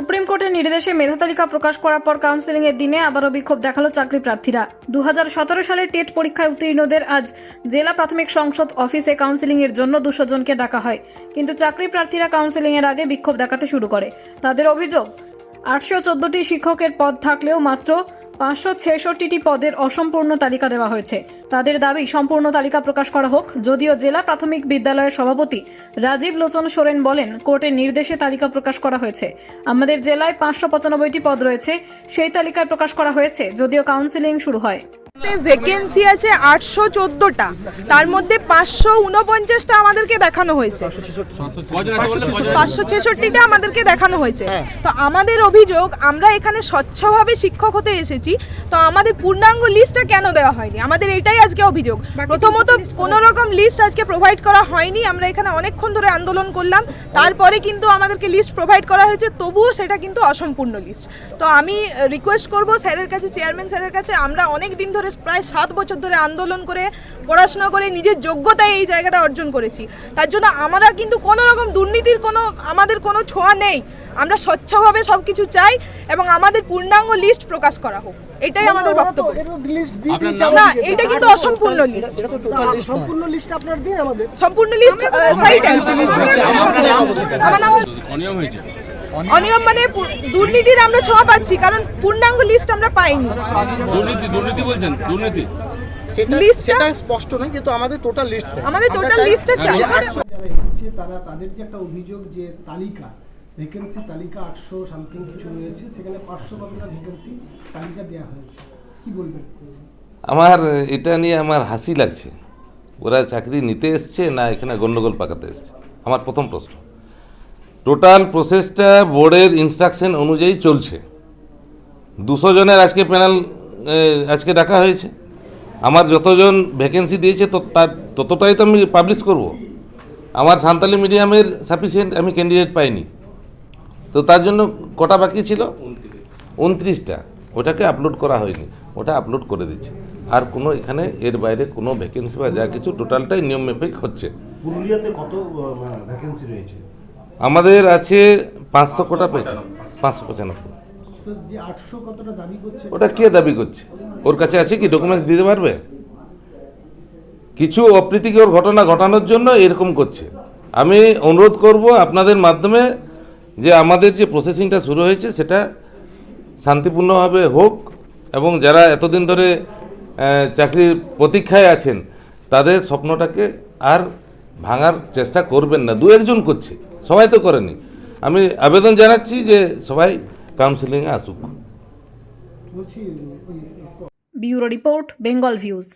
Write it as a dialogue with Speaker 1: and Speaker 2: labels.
Speaker 1: Supreme কোর্টের নির্দেশে মেধা তালিকা প্রকাশ করার পর কাউন্সেলিং এর দিনে আবারও বিক্ষোভ দেখাল চাকরি প্রার্থীরা। দু সালে টেট পরীক্ষায় উত্তীর্ণদের আজ জেলা প্রাথমিক সংসদ অফিসে কাউন্সেলিং এর জন্য দুশো জনকে ডাকা হয়। কিন্তু চাকরি প্রার্থীরা কাউন্সেলিং এর আগে বিক্ষোভ দেখাতে শুরু করে। তাদের অভিযোগ, আটশো চোদ্দটি শিক্ষকের পদ থাকলেও মাত্র পাঁচশো ছেষট্টিটি পদের অসম্পূর্ণ তালিকা দেওয়া হয়েছে। তাদের দাবি, সম্পূর্ণ তালিকা প্রকাশ করা হোক, যদিও জেলা প্রাথমিক বিদ্যালয়ের সভাপতি রাজীব লোচন সোরেন বলেন, কোর্টের নির্দেশে তালিকা প্রকাশ করা হয়েছে। আমাদের জেলায় পাঁচশো পঁচানব্বইটি পদ রয়েছে, সেই তালিকায় প্রকাশ করা হয়েছে, যদিও কাউন্সিলিং শুরু হয়।
Speaker 2: ভ্যাকেন্সি আছে আটশো চোদ্দোটা। তার মধ্যে পাঁচশো উনপঞ্চাশটা আমাদেরকে দেখানো হয়েছে। পাঁচশো ছেষট্টিটা আমাদেরকে দেখানো হয়েছে। তো আমাদের অভিযোগ আমরা এখানে স্বচ্ছভাবে শিক্ষক হতে এসেছি তো আমাদের পূর্ণাঙ্গ লিস্টটা কেন দেওয়া হয়নি? আমাদের এটাই আজকে অভিযোগ। প্রথমত কোনো রকম লিস্ট আজকে প্রোভাইড করা হয়নি। আমরা এখানে অনেকক্ষণ ধরে আন্দোলন করলাম। তারপরে কিন্তু আমাদেরকে লিস্ট প্রোভাইড করা হয়েছে তবুও সেটা কিন্তু অসম্পূর্ণ লিস্ট তো আমি রিকোয়েস্ট করব স্যারের কাছে চেয়ারম্যান স্যারের কাছে আমরা অনেক দিন ধরে প্রায় সাত বছর ধরে আন্দোলন করে পড়াশোনা করে নিজের যোগ্যতায় এই জায়গাটা অর্জন করেছি। তার জন্য আমরা কিন্তু কোনো রকম দুর্নীতির কোনো আমাদের কোনো ছোঁয়া নেই। আমরা স্বচ্ছভাবে সব কিছু চাই এবং আমাদের পূর্ণাঙ্গ লিস্ট প্রকাশ করা হোক। এটাই আমাদের বক্তব্য। না এটা কিন্তু অসম্পূর্ণ লিস্ট
Speaker 3: সম্পূর্ণ লিস্ট আপনার দিন আমাদের।
Speaker 2: সম্পূর্ণ লিস্ট সাইট আমার নাম
Speaker 4: অনিয়ম হয়েছে।
Speaker 2: অনিয়ম মানে দুর্নীতির আমরা ছোঁয়া পাচ্ছি কারণ পূর্ণাঙ্গ লিস্ট আমরা পাইনি।
Speaker 4: দুর্নীতি দুর্নীতি বলছেন দুর্নীতি?
Speaker 2: লিস্টটা-
Speaker 3: স্পষ্ট নয় কিন্তু আমাদের টোটাল লিস্ট
Speaker 2: আমাদের টোটাল লিস্টটা চাই
Speaker 3: তারা তাদের যে একটা অভিযোগ যে তালিকা ভ্যাকেন্সি তালিকা আটশো সামথিং কিছু রয়েছে সেখানে পাঁচশো কতটা ভ্যাকেন্সি তালিকা দেওয়া হয়েছে। কি বলবেন?
Speaker 5: আমার এটা নিয়ে আমার হাসি লাগছে। ওরা চাকরি নিতে এসছে না এখানে গণ্ডগোল পাকাতে এসছে? আমার প্রথম প্রশ্ন। টোটাল প্রসেসটা বোর্ডের ইনস্ট্রাকশন অনুযায়ী চলছে। দুশো জনের আজকে প্যানেল আজকে ডাকা হয়েছে। আমার যতজন ভ্যাকেন্সি দিয়েছে ততটাই তো আমি পাবলিশ করব। আমার সান্তালি মিডিয়ামের সাফিসিয়েন্ট আমি ক্যান্ডিডেট পাইনি। তো তার জন্য কটা বাকি ছিল? উনত্রিশটা। ওটাকে আপলোড করা হয়নি। ওটা আপলোড করে দিচ্ছে। আর কোনো এখানে, এর বাইরে কোনো ভ্যাকেন্সি বা যা কিছু টোটালটাই নিয়ম মেপেক হচ্ছে।
Speaker 6: পুরুলিয়াতে কত ভ্যাকেন্সি রয়েছে?
Speaker 5: আমাদের আছে পাঁচশো কোটা পেয়েছে পাঁচশো পঁচানব্বই। ওটা কে দাবি করছে? ওর কাছে আছে কি ডকুমেন্টস দিতে পারবে? কিছু অপ্রীতিকর ঘটনা ঘটানোর জন্য এরকম করছে। আমি অনুরোধ করব আপনাদের মাধ্যমে যে আমাদের যে প্রসেসিংটা শুরু হয়েছে সেটা শান্তিপূর্ণভাবে হোক এবং যারা এতদিন ধরে চাকরির প্রতীক্ষায় আছেন, তাদের স্বপ্নটাকে আর ভাঙার চেষ্টা করবেন না দু একজন করছে, সবাই তো করেনি। আমি আবেদন জানাচ্ছি যে সবাই কাউন্সিলিংয়ে আসুক।
Speaker 1: Bureau report, Bengal views.